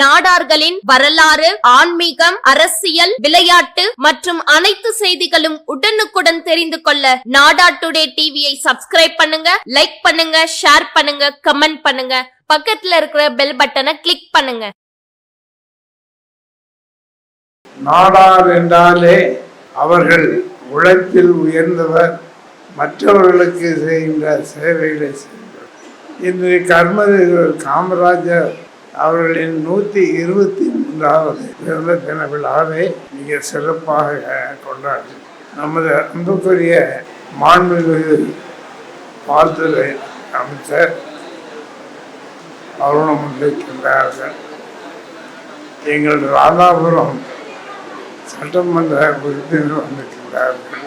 நாடார்களின் வரலாறு ஆன்மீகம் அரசியல் விளையாட்டு மற்றும் அனைத்து செய்திகளும் உடனுக்குடன் தெரிந்து கொள்ள நாடா டுடே டிவியை சப்ஸ்கிரைப் பண்ணுங்க லைக் பண்ணுங்க ஷேர் பண்ணுங்க கமெண்ட் பண்ணுங்க. பக்கத்துல இருக்கிற பெல் பட்டனை கிளிக் பண்ணுங்க. நாடார் என்றாலே அவர்கள் உழைப்பில் உயர்ந்தவர் மற்றவர்களுக்கு செய்கின்ற சேவைகளை செய்வர் இன்று கர்மவீரர் காமராஜர் அவர்களின் நூற்றி இருபத்தி மூன்றாவது பிறந்த தின விழாவை மிக சிறப்பாக கொண்டாடு நமது அன்புக்குரிய மாண்புமிகு வாழ்த்துறை அமைச்சர் அருணம் முன்வைக்கின்றார்கள் எங்கள் ராதாபுரம் சட்டமன்ற உறுப்பினர் வந்திருக்கின்றார்கள்.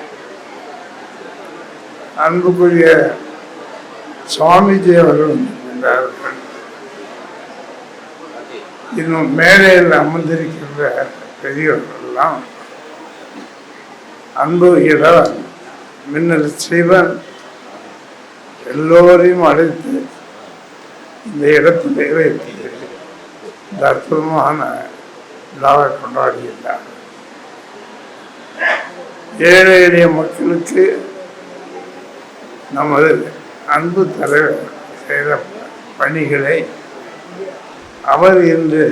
அன்புக்குரிய சுவாமிஜி அவர்கள் வந்திருக்கின்றார்கள். இன்னும் மேடையில் அமர்ந்திருக்கின்ற பெரியவர்கள்லாம் அன்பு இடம் மின்னல் சிவன் எல்லோரையும் அழைத்து இந்த இடத்திலே வைத்து இந்த அற்புதமான விழாவை கொண்டாடுகின்றார் ஏழை எளிய மக்களுக்கு நமது அன்பு தலைவர் செய்த பணிகளை அவர் இன்று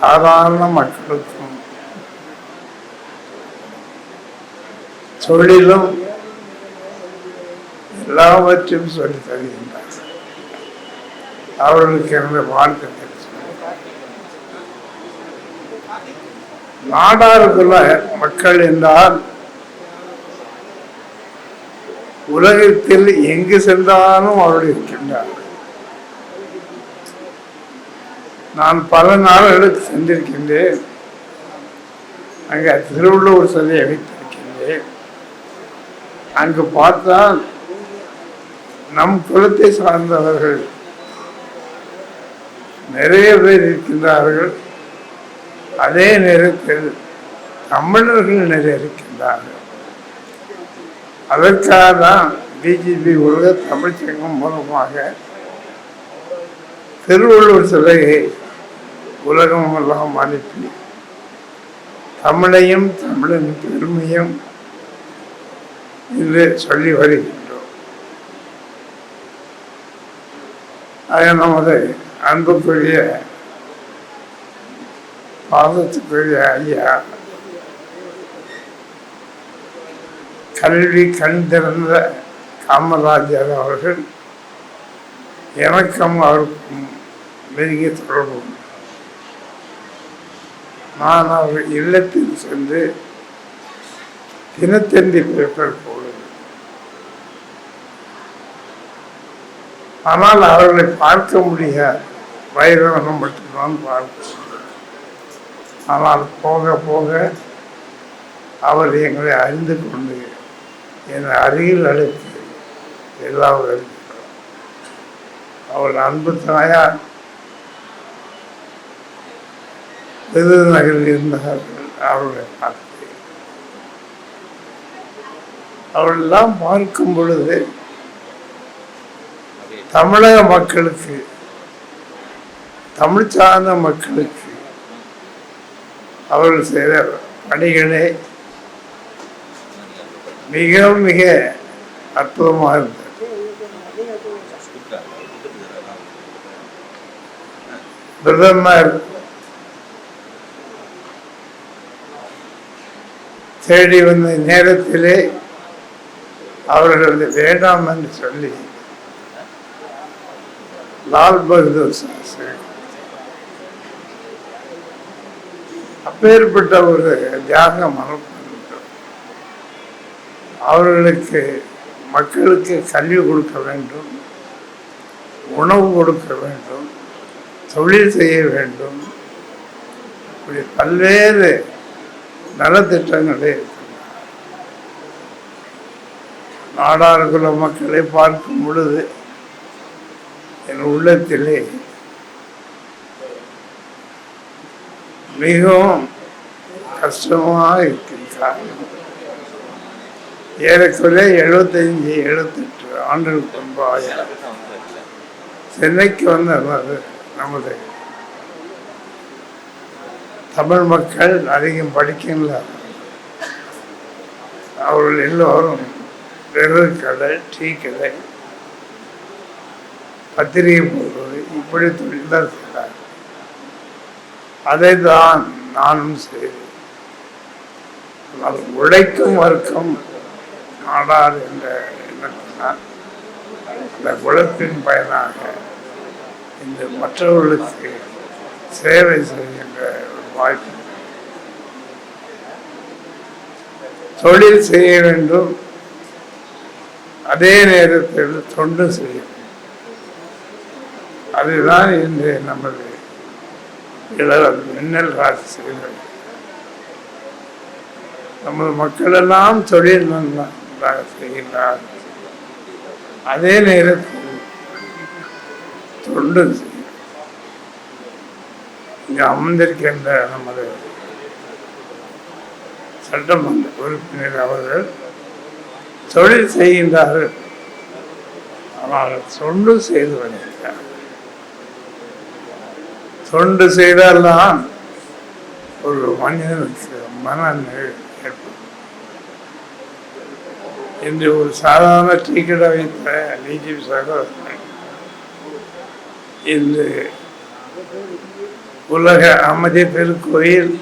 சாதாரண மக்களுக்கும் தொழிலும் எல்லாவற்றையும் சொல்லி தருகின்றார். அவர்களுக்கு எனது வாழ்க்கை நாடாருக்குள்ள மக்கள் என்றால் உலகத்தில் எங்கு சென்றாலும் அவர்கள் இருக்கின்றார்கள். நான் பல நாடுகளுக்கு சென்றிருக்கின்றேன். அங்கே திருவள்ளுவர் சிலையை வைத்திருக்கின்றேன் அங்கு பார்த்தால் நம் குலத்தை சார்ந்தவர்கள் நிறைய பேர் இருக்கின்றார்கள். அதே நேரத்தில் தமிழர்கள் நிறைய இருக்கின்றார்கள். அதற்காக தான் பிஜேபி உலக தமிழ்ச்சங்கம் மூலமாக திருவள்ளுவர் சிலையை உலகமெல்லாம் அனுப்பி தமிழையும் தமிழின் பெருமையும் என்று சொல்லி வருகின்றோம் அது நமது அன்புக்குரிய பாதத்துக்குரிய ஐயா கல்வி கண் திறந்த காமராஜர் அவர்கள் எனக்கும் அவருக்கும் நெருங்கிய தொடர்பு உண்டு. நான் அவர் இல்லத்தில் சென்று தினத்தந்தி பேப்பர் போடுவேன் ஆனால் அவர்களை பார்க்க முடியாது வயதான மட்டும்தான் பார்க்க ஆனால் போக போக அவர் எங்களை அறிந்து கொண்டு என் அருகில் அழைத்து எல்லாம் இருக்கிறார் அவள் அன்பு தாயார் விருதுநகரில் இருந்தார்கள் அவர்களை பார்த்தேன் அவரெல்லாம் பார்க்கும் பொழுது தமிழக மக்களுக்கு தமிழ் சார்ந்த மக்களுக்கு அவர்கள் செய்த பணிகளே மிக மிக அற்புதமாக இருந்தது. பிரதமர் தேடி வந்த நேரத்திலே அவர்கள் வேண்டாம் என்று சொல்லி லால் பகதூர் சாஸ்திரி. அப்பேற்பட்ட ஒரு தியாக மனப்பான்மை அவர்களுக்கு மக்களுக்கு கல்வி கொடுக்க வேண்டும் உணவு கொடுக்க வேண்டும் தொழில் செய்ய வேண்டும். இப்படி பல்வேறு நலத்திட்டங்களே இருக்கின்றன. நாடார்குல மக்களை பார்க்கும் பொழுது என் உள்ளத்திலே மிகவும் கஷ்டமாக இருக்கின்றார் ஏறக்குறைய எழுபத்தஞ்சி எழுபத்தெட்டு ஆண்டுகளுக்கு முன்பாக சென்னைக்கு வந்த நமது தமிழ் மக்கள் அதிகம் படிக்கல அவர்கள் எல்லோரும் வெறு கடை டீ கடை பத்திரிகை போடுவது இப்படி தொழில் தான் செய்தார் அதை தான் நானும் செய்தேன் ஆனால் உழைக்கும் வர்க்கம் நாடார் என்ற எண்ணத்தினால் அந்த குலத்தின் பயனாக இந்த மற்றவர்களுக்கு சேவை செய்ய வாழ்க்கை. வாய்ப்பு தொழில் செய்ய வேண்டும். அதே நேரத்தில் தொண்டு செய்ய அதுதான் இன்று நமது இளவல் மின்னல் ராசி செய்கிறது நமது மக்களெல்லாம் தொழில் நன்றாக செய்கிறார் அதே நேரத்தில் தொண்டு செய்ய இங்கே அமர்ந்திருக்கின்ற நமது சட்டமன்ற உறுப்பினர் அவர்கள் தொழில் செய்கின்றார்கள். ஆனால் தொண்டு செய்து வருகிறார் தொண்டு செய்தால்தான் ஒரு மனிதனுக்கு மன ஏற்படும். இன்று ஒரு சாதாரண டீ கடை வைத்த டிஜிபி சகோதரன் இன்று உலக அமைதி கோயில்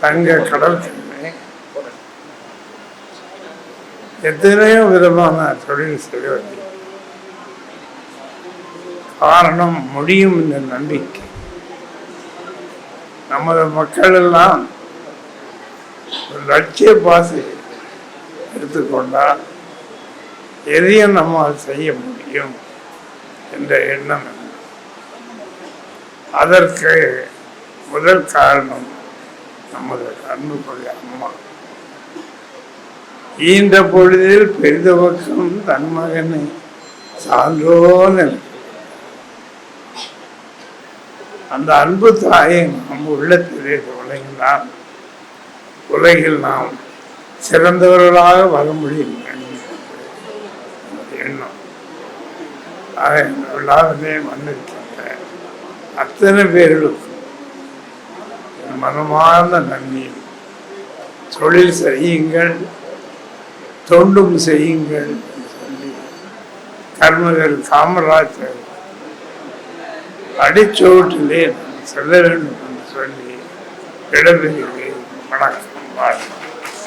தங்க கடற்கரை எத்தனையோ விதமான தொழில் செய்வது காரணம் முடியும் என்ற நம்பிக்கை. நமது மக்கள் எல்லாம் ஒரு லட்சிய பாசை எடுத்துக்கொண்டால் எதையும் நம்மால் செய்ய முடியும். என்ற எண்ணம். அதற்கு முதல் காரணம் நமது அன்புக்குரிய அம்மா. ஈன்ற பொழுதில் பெரிதவக்கம் தன் மகனை சான்றோன் அந்த அன்பு தாயை நம் உள்ளத்திலே உலகினால் உலகில் நாம் சிறந்தவர்களாக வர முடியும் என்று எண்ணம் ஆக இந்த விழாவிலே வந்திருக்கின்ற அத்தனை பேர்களுக்கும் என் மனமார்ந்த நன்றியும் தொழில் செய்யுங்கள் தொண்டும் செய்யுங்கள் சொல்லி கர்மகர் காமராஜர் அடிச்சோட்டிலே நான் செல்ல வேண்டும் என்று சொல்லி விடைபெறுகிறேன். வணக்கம் வாழ்க்கை